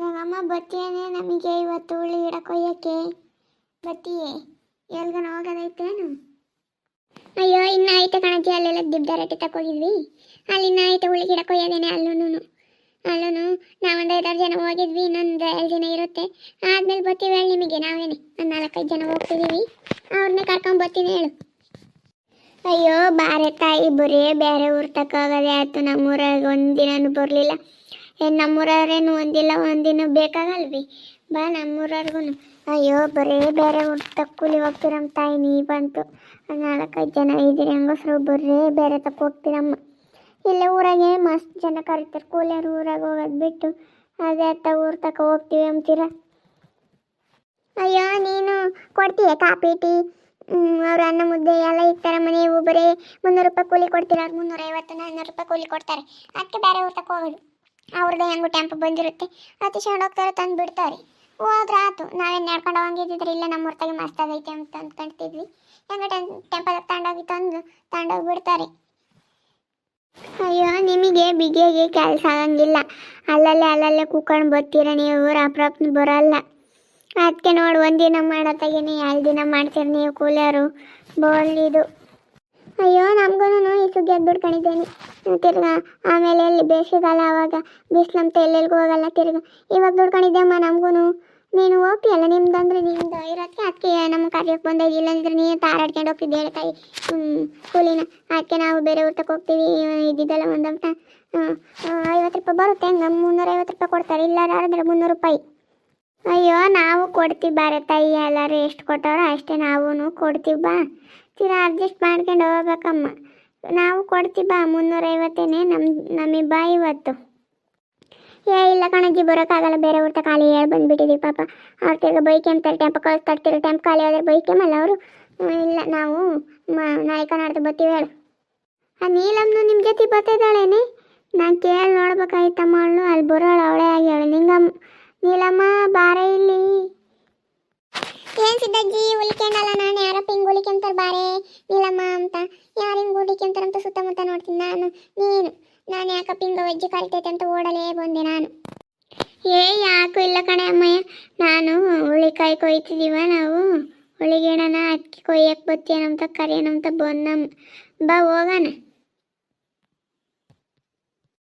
ಗಂಗಮ್ಮ ಬತ್ತಿಯೇ ನಮಗೆ ಇವತ್ತು ಉಳಿ ಗಿಡ ಕೊಯ್ಯಕ್ಕೆ ಬತ್ತಿಯೇ ಎಲ್ಗನ ಹೋಗೋದೈತೇನು? ಅಯ್ಯೋ, ಇನ್ನ ಐತೆ ಅಲ್ಲೆಲ್ಲ ದಿಬ್ಬ ರಟ್ಟಿ ತಕೋಗಿದ್ವಿ ಅಲ್ಲಿ ಐತೆ ಉಳ್ಳಿ ಗಿಡ ಕೊಯ್ಯದೇನೆ ಅಲ್ಲೂನು ಅಲ್ಲೂ ನಾವೊಂದು ಐದಾರು ಜನ ಹೋಗಿದ್ವಿ, ಇನ್ನೊಂದು ಎರಡು ದಿನ ಇರುತ್ತೆ. ಆದ್ಮೇಲೆ ಬರ್ತೀವಿ ಹೇಳಿ ನಿಮಗೆ, ನಾವೇನೆ. ಒಂದು ನಾಲ್ಕೈದು ಜನ ಹೋಗ್ತಿದ್ದೀವಿ ಅವ್ರನ್ನೇ ಕರ್ಕೊಂಡ್ ಬರ್ತೀನಿ ಹೇಳು. ಅಯ್ಯೋ, ಬಾರೆ ತಾಯಿ, ಬರೀ ಬೇರೆ ಊರ್ ತಕ್ಕೋಗೋದೇ ಆಯ್ತು. ನಮ್ಮೂರಾಗ ಒಂದಿನ ಬರಲಿಲ್ಲ. ಏನು ನಮ್ಮೂರವ್ರೇನು ಒಂದಿಲ್ಲ, ಒಂದಿನ ಬೇಕಾಗಲ್ವಿ ಬಾ ನಮ್ಮೂರವ್ರಿಗೂ ಅಯ್ಯೋ, ಬರೀ ಬೇರೆ ಊರ್ ತಕ್ಕ ಕೂಲಿ ಹೋಗ್ತಿರಮ್ಮ ತಾಯಿ, ನೀ ಬಂತು. ನಾಲ್ಕೈದು ಜನ ಇದ್ದೀರಿ, ಹೆಂಗಸ್ರು ಬರೀ ಬೇರೆ ತಕ್ಕ ಹೋಗ್ತಿರಮ್ಮ. ಇಲ್ಲೇ ಊರಾಗೆ ಮಸ್ತ್ ಜನ ಕರಿತಾರೆ, ಕೂಲಿಯವ್ರು ಊರಾಗ ಹೋಗೋದು ಬಿಟ್ಟು. ಅದೇ ಅತ್ತ ಊರ್ ತಕ ಹೋಗ್ತೀವಿ ಅಂತೀರ? ಅಯ್ಯೋ, ನೀನು ಕೊಡ್ತೀಯ ಕಾಪಿ ಟೀ? ಅವ್ರ ಅನ್ನ ಮುದ್ದೆ ಎಲ್ಲ ಮನೆ ನೀವು ಒಬ್ಬರೇ ಮುನ್ನೂರು ರೂಪಾಯಿ ಕೂಲಿ ಕೊಡ್ತೀರ, ಅವ್ರು ಮುನ್ನೂರೈವತ್ತು ನಾನ್ನೂರು ರೂಪಾಯಿ ಕೂಲಿ ಕೊಡ್ತಾರೆ. ಅದಕ್ಕೆ ಬೇರೆ ಊರ್ ತಕ ಹೋಗೋದು. ಅವ್ರದ್ದು ಹೆಂಗು ಟೆಂಪು ಬಂದಿರುತ್ತೆ. ಅತಿ ಶಂಡ್ ಹೋಗ್ತಾರೆ, ತಂದು ಬಿಡ್ತಾರೆ. ಹೋದ್ರೆ ಆತು. ನಾವೇನು ನಡ್ಕೊಂಡು ಹೋಗಿದ್ದಿದ್ರೆ ಇಲ್ಲ, ನಮ್ಮ ಹೊರತಾಗಿ ಮಸ್ತ್ ಆಗೈತೆ ಅಂತ ಅಂದ್ಕೊಂತಿದ್ವಿ ಹೆಂಗೆ ಟೆಂಪಲ್ ತಗೊಂಡೋಗಿ ತಂದು ತಗೊಂಡೋಗಿ ಬಿಡ್ತಾರೆ. ಅಯ್ಯೋ, ನಿಮಗೆ ಬಿಗಿಯಾಗಿ ಕೆಲಸ ಆಗಂಗಿಲ್ಲ. ಅಲ್ಲಲ್ಲೇ ಅಲ್ಲಲ್ಲೇ ಕೂಕೊಂಡು ಬರ್ತೀರ ನೀವು? ರಪ್ರಪ್ನ ಬರಲ್ಲ. ಅದಕ್ಕೆ ನೋಡಿ ಒಂದಿನ ಮಾಡೋತ್ತಾಗೇನೆ ಎರಡು ದಿನ ಮಾಡ್ತೀರಿ ನೀವು ಕೂಲಿಯರು. ಬೋಲ್ ಇದು ಅಯ್ಯೋ ನಮಗೂ ಈ ಸುಗ್ಗಿ ಬಿಡ್ಕೊಂಡಿದ್ದೇನೆ ತಿರ್ಗಾ ಆಮೇಲೆ ಎಲ್ಲಿ ಬೇಸಿಗೆಗಾಲ ಅವಾಗ ಬಿಸಿಲಂತ ಎಲ್ಲೆಲ್ಗೂ ಹೋಗಲ್ಲ ತಿರ್ಗ. ಇವಾಗ ದುಡ್ಕೊಂಡಿದ್ದೆಮ್ಮ ನಮಗೂ ನೀನು ಹೋಗ್ತೀಯಲ್ಲ ನಿಮ್ದಂದ್ರೆ ನಿಮ್ದು ಇರೋದಕ್ಕೆ ಅದಕ್ಕೆ ನಮ್ಮ ಕಾರ್ಯಕ್ಕೆ ಬಂದೈದು ಇಲ್ಲಾಂದ್ರೆ ನೀನು ತಾರಾಡ್ಕೊಂಡು ಹೋಗ್ತಿದ್ದೆ ಹೇಳ್ತಾಯಿ ಕೂಲಿನ. ಅದಕ್ಕೆ ನಾವು ಬೇರೆ ಊಟಕ್ಕೆ ಹೋಗ್ತೀವಿ ಇದ್ದಿದ್ದೆಲ್ಲ ಒಂದಂತ ಐವತ್ತು ರೂಪಾಯಿ ಬರುತ್ತೆ ಹಂಗೆ? ಮುನ್ನೂರೈವತ್ತು ರೂಪಾಯಿ ಕೊಡ್ತಾರೆ ಇಲ್ಲ ಅಂದ್ರೆ ಮುನ್ನೂರು ರೂಪಾಯಿ. ಅಯ್ಯೋ, ನಾವು ಕೊಡ್ತೀವಿ ಬಾರೆ ತಾಯಿ, ಎಲ್ಲರೂ ಎಷ್ಟು ಕೊಟ್ಟವ್ರೋ ಅಷ್ಟೇ ನಾವೂ ಕೊಡ್ತೀವಿ ಬಾ. ತೀರಾ ಅಡ್ಜಸ್ಟ್ ಮಾಡ್ಕೊಂಡು ಹೋಗ್ಬೇಕಮ್ಮ. ನಾವು ಕೊಡ್ತೀವಿ ಬಾ, ಮುನ್ನೂರೈವತ್ತೇನೆ ನಮ್ಮ ನಮಗೆ ಬಾ ಇವತ್ತು. ಏ, ಇಲ್ಲ ಕಣಜ್ಜಿ ಬರೋಕ್ಕಾಗಲ್ಲ ಬೇರೆ ಊಟ ಖಾಲಿ ಹೇಳಿ ಬಂದ್ಬಿಟ್ಟಿದ್ದೀವಿ ಪಾಪ. ಅವ್ರು ತಿರ್ಗ ಬೈಕ್ ಅಂತಾರೆ ಟೆಂಪ ಕಳಿಸ್ತಾರೆ ಟೆಂಪ್ ಖಾಲಿ ಆದರೆ ಬೈಕೆಮಲ್ಲ ಅವರು? ಇಲ್ಲ, ನಾವು ನಾಯಕ ನಾಡ್ದು ಬರ್ತೀವಿ ಹೇಳು. ಆ, ನೀಲಮ್ನು ನಿಮ್ಮ ಜೊತೆ ಬರ್ತಿದ್ದಾಳೇನೆ ನಾನು ಕೇಳಿ ನೋಡ್ಬೇಕಾಯ್ತಮ್ಮ ಅವಳು, ಅಲ್ಲಿ ಬರೋಳು ಅವಳೇ ಆಗಿ ಹೇಳು ನಿಂಗಮ್ಮ ನೀಲಮ್ಮ, ಬಾರೆ ಇಲ್ಲಿ? ಏನ್ ಸಿದ್ದಜ್ಜಿ ಉಲಿಕೆಂಡಲ್ಲ ನಾನು? ಯಾರಪ್ಪ ಹಿಂಗ್ ಉಲಿಕೆಂತಾರ ಬಾರೆ, ನೀಲಮ್ಮ ಅಂತ. ಯಾರು ಹಿಂಗ್ ಉಲಿಕೆಂತಾರಂತ ಸುತ್ತಮುತ್ತ ನೋಡ್ತೀನಿ ನಾನು. ನೀನು. ನಾನು ಯಾಕಪ್ಪ ಹಿಂಗ ವಜ್ಜಿ ಕಲ್ತೈತೆ ಅಂತ ಓಡಲೇ ಬಂದೆ ನಾನು. ಏ, ಯಾಕೂ ಇಲ್ಲ ಕಣೆ ಅಮ್ಮಯ್ಯ. ನಾನು ಹುಳಿಕಾಯಿ ಕೊಯ್ತಿದೀವ ನಾವು. ಹುಳಿಗಿಡನ ಅಕ್ಕಿ ಕೊಯ್ಯಕ್ಕೆ ಬತ್ತೀನಂತ ಕರಿಯನಂತ ಬಂದಮ್ಮ ಬಾ, ಹೋಗೋಣ.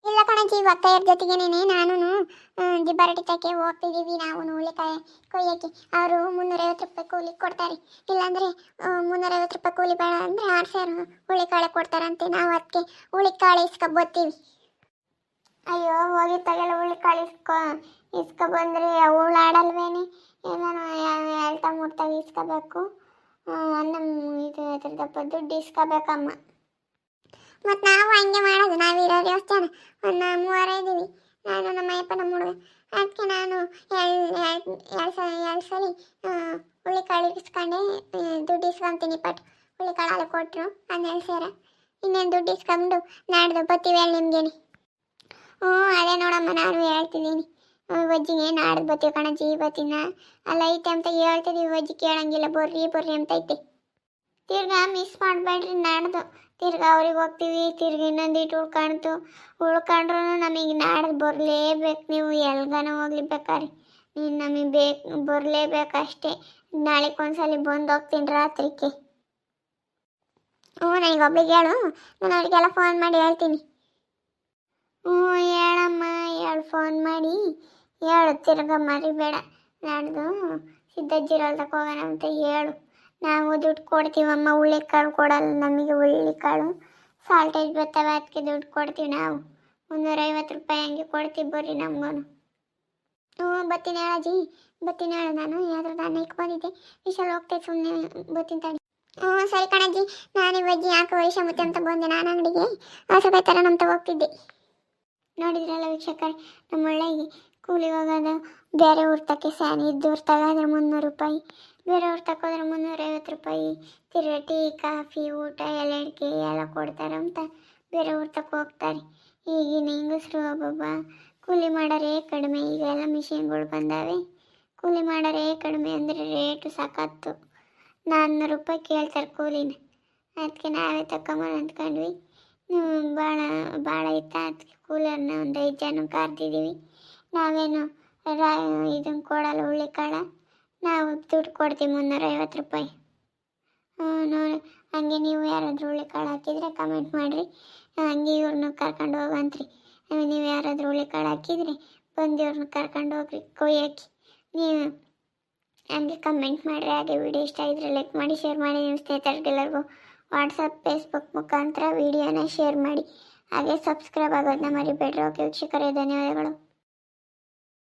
ಇಲ್ಲ ಕಣಜ್ಜಿ ಒತ್ತಾಯರ ಜೊತೆಗೇನೆ ನಾನು ಜಿಬ್ಬರಟಿ ತಕ್ಕೆ ಹೋಗ್ತಿದ್ದೀವಿ ನಾವು ಹುಳಿಕಾಯಿ ಕೊಯ್ಯಕ್ಕೆ. ಅವರು ಮುನ್ನೂರೈವತ್ತು ರೂಪಾಯಿ ಕೂಲಿ ಕೊಡ್ತಾರೆ. ಇಲ್ಲಾಂದ್ರೆ ಮುನ್ನೂರೈವತ್ತು ರೂಪಾಯಿ ಕೂಲಿ ಬೇಡ ಅಂದರೆ ಆರು ಸಾವಿರ ಹುಳಿಕಾಳೆ ಕೊಡ್ತಾರಂತೆ. ನಾವು ಅದಕ್ಕೆ ಹುಳಿಕಾಳು ಇಸ್ಕೊಬತ್ತೀವಿ. ಅಯ್ಯೋ ಹೋಗಿ ತಗೊಳ್ಳ ಹುಳಿಕಾಳು ಇಸ್ಕೊ ಇಸ್ಕೊ ಬಂದರೆ ಹುಳಾಡಲ್ವೇನೆ ಏನೋ ಹೇಳ್ತಾ ಮುಟ್ಟಾಗ ಇಸ್ಕೋಬೇಕು. ನಮ್ಮ ಇದು ಅದ್ರದ್ದಪ್ಪ ದುಡ್ಡು ಇಸ್ಕೋಬೇಕಮ್ಮ. ಮತ್ತು ನಾವು ಹಂಗೆ ಮಾಡೋದು, ನಾವು ಇರೋ ದೇವಸ್ಥಾನ ಒಂದು ಮೂವರ ಇದ್ದೀವಿ ನಾನು ನಮ್ಮ ಅಯ್ಯಪ್ಪ ನಮ್ಮ ಹುಡುಗ ಅದಕ್ಕೆ ನಾನು ಎರಡು ಎರಡು ಸಲ ಹುಳಿಕಾಳು ಇಸ್ಕೊಂಡೆ ದುಡ್ಡು ಇಸ್ಕೊಂತೀನಿ ಪಟ್. ಹುಳಿಕಾಳು ಅಲ್ಲಿ ಕೊಟ್ಟರು ಹನ್ನೆರಡು ಸೇರ. ಇನ್ನೇನು ದುಡ್ಡು ಇಸ್ಕೊಂಡು ನಾಡ್ದು ಬತ್ತೀವಿ ಹೇಳಿ ನಿಮ್ಗೇನೆ. ಹ್ಞೂ, ಅದೇ ನೋಡಮ್ಮ, ನಾನು ಹೇಳ್ತಿದ್ದೀನಿ. ವಜ್ಜಿಗೆ ನಾಡ್ದು ಬತ್ತೀವಿ ಕಣಜ್ಜಿ ಬತ್ತಿನ ಅಲ್ಲ ಐತೆ ಅಂತ ಹೇಳ್ತಿದ್ದೀವಿ ಬಜ್ಜಿ ಕೇಳಂಗಿಲ್ಲ, ಬರ್ರಿ ಬರ್ರಿ ಅಂತ ಐತೆ. ತಿರ್ಗಾ ಮಿಸ್ ಮಾಡಬೇಡ್ರಿ ನಾಡ್ದು. ತಿರ್ಗಾ ಅವ್ರಿಗೆ ಹೋಗ್ತೀವಿ, ತಿರ್ಗಿ ಇನ್ನೊಂದು ಇಟ್ಟು ಉಳ್ಕಾಣ್ತು ಉಳ್ಕೊಂಡ್ರು ನಮಗೆ ನಾಡ್ದು ಬರಲೇಬೇಕು ನೀವು, ಎಲ್ಗನ ಹೋಗ್ಲಿ ಬೇಕಾರಿ. ನೀನು ನಮಗೆ ಬೇಕು ಬರಲೇಬೇಕಷ್ಟೇ ನಾಳೆಗೆ ಒಂದ್ಸಲಿ ಬಂದು ಹೋಗ್ತೀನಿ ರಾತ್ರಿಗೆ. ಹ್ಞೂ ನನಗೆ ಒಬ್ಳಿಗೆ ಹೇಳು. ನಾನು ಅವ್ರಿಗೆಲ್ಲ ಫೋನ್ ಮಾಡಿ ಹೇಳ್ತೀನಿ. ಹ್ಞೂ, ಹೇಳಮ್ಮ, ಹೇಳು ಫೋನ್ ಮಾಡಿ. ಹೇಳು, ತಿರ್ಗ ಮರಿಬೇಡ. ನಾಡ್ದು ಸಿದ್ದಜ್ಜಿರಲ್ದಕ್ಕೆ ಹೋಗೋಣ ಅಂತ ಹೇಳು. ನಾವು ದುಡ್ಡು ಕೊಡ್ತೀವಮ್ಮ ಹುಳ್ಳಿಕಾಳು ಕೊಡಲ್ಲ ನಮಗೆ ಹುಳ್ಳಿಕಾಳು ಸಾಲ್ಟೇಜ್ ಬರ್ತವೆ ಅದಕ್ಕೆ ದುಡ್ಡು ಕೊಡ್ತೀವಿ ನಾವು. ಮುನ್ನೂರೈವತ್ತು ರೂಪಾಯಿ ಹಂಗೆ ಕೊಡ್ತೀವಿ ಬರ್ರಿ ನಮ್ಗೂ ಹ್ಞೂ ಬತ್ತಿನ ಹೇಳಜ್ಜಿ ಬತ್ತಿನ ಹೇಳ ನಾನು ಯಾವ್ದು ನಾನು ಬಂದಿದ್ದೆ. ವಿಶಾಲ್ ಹೋಗ್ತೇವೆ ಸುಮ್ಮನೆ ಬತ್ತಿನ ತಡಿ. ಹ್ಞೂ, ಸರಿ ಕಣಜ್ಜಿ ನಾನು ಇವಜ್ಜಿ ಯಾಕೆ ವೈಶ ಮುತ್ತೆ ಅಂತ ಬಂದೆ, ನಾನು ಅಂಗಡಿಗೆ ಹಸು ಥರ ನಮ್ಮ ಹೋಗ್ತಿದ್ದೆ ನೋಡಿದ್ರಲ್ಲ ವೀಕ್ಷಕರೇ, ನಮ್ಮ ಒಳ್ಳೆಗೆ ಕೂಲಿ ಹೋಗೋದು, ಬೇರೆ ಊರ್ತಕ್ಕೆ ಸ್ಯಾನ್ ಇದ್ದು ಊರ್ತಾಗ ತಗೋದ್ರೆ ಮುನ್ನೂರು ರೂಪಾಯಿ. ಬೇರೆ ಊರ್ ತಗೋದ್ರೆ ಮುನ್ನೂರೈವತ್ತು ರೂಪಾಯಿ ತಿರ್ಗ ಟೀ, ಕಾಫಿ, ಊಟ ಎಲ್ಲ ಅಡಿಕೆ ಎಲ್ಲ ಕೊಡ್ತಾರೆ ಅಂತ ಬೇರೆ ಊರ್ ತಕ್ಕ ಹೋಗ್ತಾರೆ. ಈಗಿನ ಹೆಂಗಸರು ಒಬ್ಬೊಬ್ಬ ಕೂಲಿ ಮಾಡೋರೇ ಕಡಿಮೆ. ಈಗ ಎಲ್ಲ ಮಿಷಿನ್ಗಳು ಬಂದಾವೆ. ಕೂಲಿ ಮಾಡೋರೇ ಕಡಿಮೆ ಅಂದರೆ ರೇಟು ಸಾಕತ್ತು. ನಾನ್ನೂರು ರೂಪಾಯಿ ಕೇಳ್ತಾರೆ ಕೂಲಿನ. ಅದಕ್ಕೆ ನಾವೇ ತಗೊಂಬಂದು ಅಂದ್ಕೊಂಡ್ವಿ. ಭಾಳ ಭಾಳ ಇತ್ತ ಅದಕ್ಕೆ ಕೂಲರ್ನ ಒಂದು ಐದು ಜನ ಕರ್ದಿದ್ದೀವಿ ನಾವೇನು ರಾ ಇದನ್ನು ಕೊಡಲ್ಲ ಹುಳ್ಳಿ ಕಾಳ. ನಾವು ದುಡ್ಡು ಕೊಡ್ತೀವಿ ಮುನ್ನೂರೈವತ್ತು ರೂಪಾಯಿ. ನೋಡಿ, ಹಂಗೆ ನೀವು ಯಾರಾದರೂ ಹುಳ್ಳಿ ಕಾಳು ಹಾಕಿದರೆ ಕಮೆಂಟ್ ಮಾಡಿರಿ. ಹಂಗೆ ಇವ್ರನ್ನ ಕರ್ಕೊಂಡು ಹೋಗಂತ್ರಿ ನೀವು ಯಾರಾದರೂ ಹುಳ್ಳಿ ಕಾಳು ಹಾಕಿದರೆ ಬಂದು ಇವ್ರನ್ನ ಕರ್ಕೊಂಡು ಹೋಗ್ರಿ, ಕೊಯ್ಯಕ್ಕೆ. ನೀವು ಹಂಗೆ ಕಮೆಂಟ್ ಮಾಡಿರಿ, ಹಾಗೆ ವಿಡಿಯೋ ಇಷ್ಟ ಆಗಿದ್ರೆ ಲೈಕ್ ಮಾಡಿ ಶೇರ್ ಮಾಡಿ. ನಿಮ್ಮ ಸ್ನೇಹಿತರಿಗೆಲ್ಲರಿಗೂ ವಾಟ್ಸಪ್ ಫೇಸ್ಬುಕ್ ಮುಖಾಂತರ ವಿಡಿಯೋನ ಶೇರ್ ಮಾಡಿ. ಹಾಗೆ ಸಬ್ಸ್ಕ್ರೈಬ್ ಆಗೋದನ್ನ ಮರಿಬೇಡ್ರಿ. ಓಕೆ ವೀಕ್ಷಕರೇ, ಧನ್ಯವಾದಗಳು.